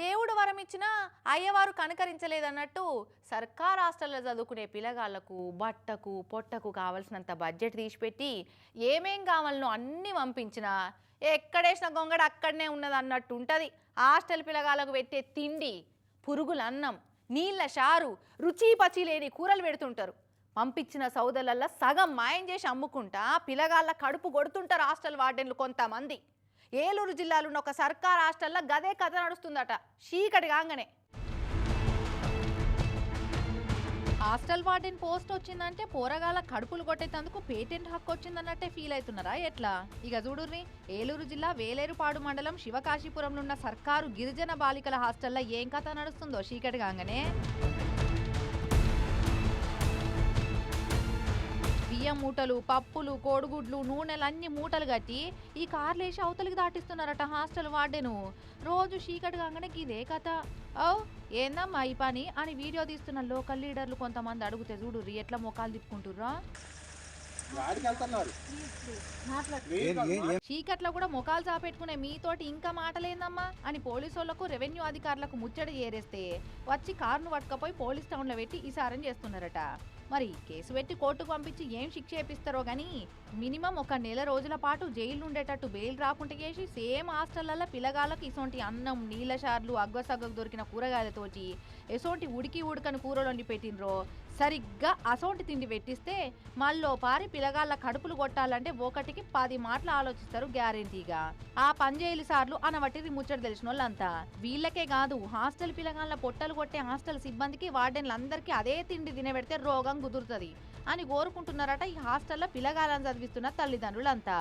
దేవుడు వరం ఇచ్చినా అయ్యవారు కనకరించలేదన్నట్టు సర్కార్ హాస్టల్లో చదువుకునే పిల్లగాళ్ళకు బట్టకు పొట్టకు కావలసినంత బడ్జెట్ తీసిపెట్టి ఏమేం కావాలనో అన్నీ పంపించినా ఎక్కడేసిన గొంగడ అక్కడనే ఉన్నది అన్నట్టు ఉంటుంది. హాస్టల్ పిల్లగాళ్ళకు పెట్టే తిండి పురుగుల అన్నం నీళ్ళ షారు రుచి పచి లేని కూరలు పెడుతుంటారు. పంపించిన సౌదలల్లా సగం మాయం చేసి అమ్ముకుంటా పిల్లగాళ్ళ కడుపు కొడుతుంటారు హాస్టల్ వార్డెన్లు కొంతమంది. ఏలూరు జిల్లాలో ఉన్న ఒక సర్కార్ హాస్టల్లో గదే కథ నడుస్తుందట. చీకటి కాగానే. హాస్టల్ వార్డెన్ పోస్ట్ వచ్చిందంటే పోరగాల కడుపులు కొట్టేటందుకు పేటెంట్ హక్కు వచ్చిందన్నట్టే ఫీల్ అవుతున్నారా? ఎట్లా? ఇక చూడుర్రి ఏలూరు జిల్లా వేలేరుపాడు మండలం శివకాశీపురంలో ఉన్న సర్కారు గిరిజన బాలికల హాస్టల్లో ఏం కథ నడుస్తుందో చీకటి కాగానే. బియ్యం మూటలు పప్పులు కోడిగుడ్లు నూనెలు అన్ని మూటలు కట్టి ఈ కార్లు వేసి అవతలికి దాటిస్తున్నారట హాస్టల్ వార్డెను. రోజు చీకటి కాగానే ఇదే కథ. ఓ ఏందమ్మా ఈ పని? అని వీడియో తీస్తున్న లోకల్ లీడర్లు కొంతమంది అడిగితే చూడు ఎట్లా మొఖాలు తిప్పుకుంటుర్రా? చీకట్లో కూడా ముఖాలు చాపెట్టుకునే మీతోటి ఇంకా మాటలేందమ్మా? అని పోలీసు వాళ్ళకు రెవెన్యూ అధికారులకు ముచ్చట చేరేస్తే వచ్చి కారును పట్టుకపోయి పోలీస్ టౌన్లో పెట్టి ఈసారం చేస్తున్నారట. మరి కేసు పెట్టి కోర్టుకు పంపించి ఏం శిక్ష చేపిస్తారో కానీ మినిమం ఒక నెల రోజుల పాటు జైలు ఉండేటట్టు బెయిల్ రాకుండా చేసి సేమ్ హాస్టళ్ళలో పిల్లగాళ్ళకి ఇసొంటి అన్నం నీళ్ళ షార్లు అగ్గసగ్గకు దొరికిన కూరగాయలతోటి ఎసోంటి ఉడికి ఉడకని కూరలు వండి పెట్టినరో సరిగ్గా అసోంటి తిండి పెట్టిస్తే మళ్ళో పారి పిలగాళ్ళ కడుపులు కొట్టాలంటే ఒకటికి పది మాటలు ఆలోచిస్తారు గ్యారెంటీగా. ఆ పంజేయులు సార్లు అనవటిది ముచ్చట తెలిసిన వాళ్ళంతా వీళ్ళకే కాదు హాస్టల్ పిలగాళ్ళ పొట్టలు కొట్టే హాస్టల్ సిబ్బందికి వార్డెన్లందరికీ అదే తిండి తినబెడితే రోగం కుదురుతుంది అని కోరుకుంటున్నారట ఈ హాస్టల్లో పిల్లగాళ్ళని చదివిస్తున్న తల్లిదండ్రులంతా.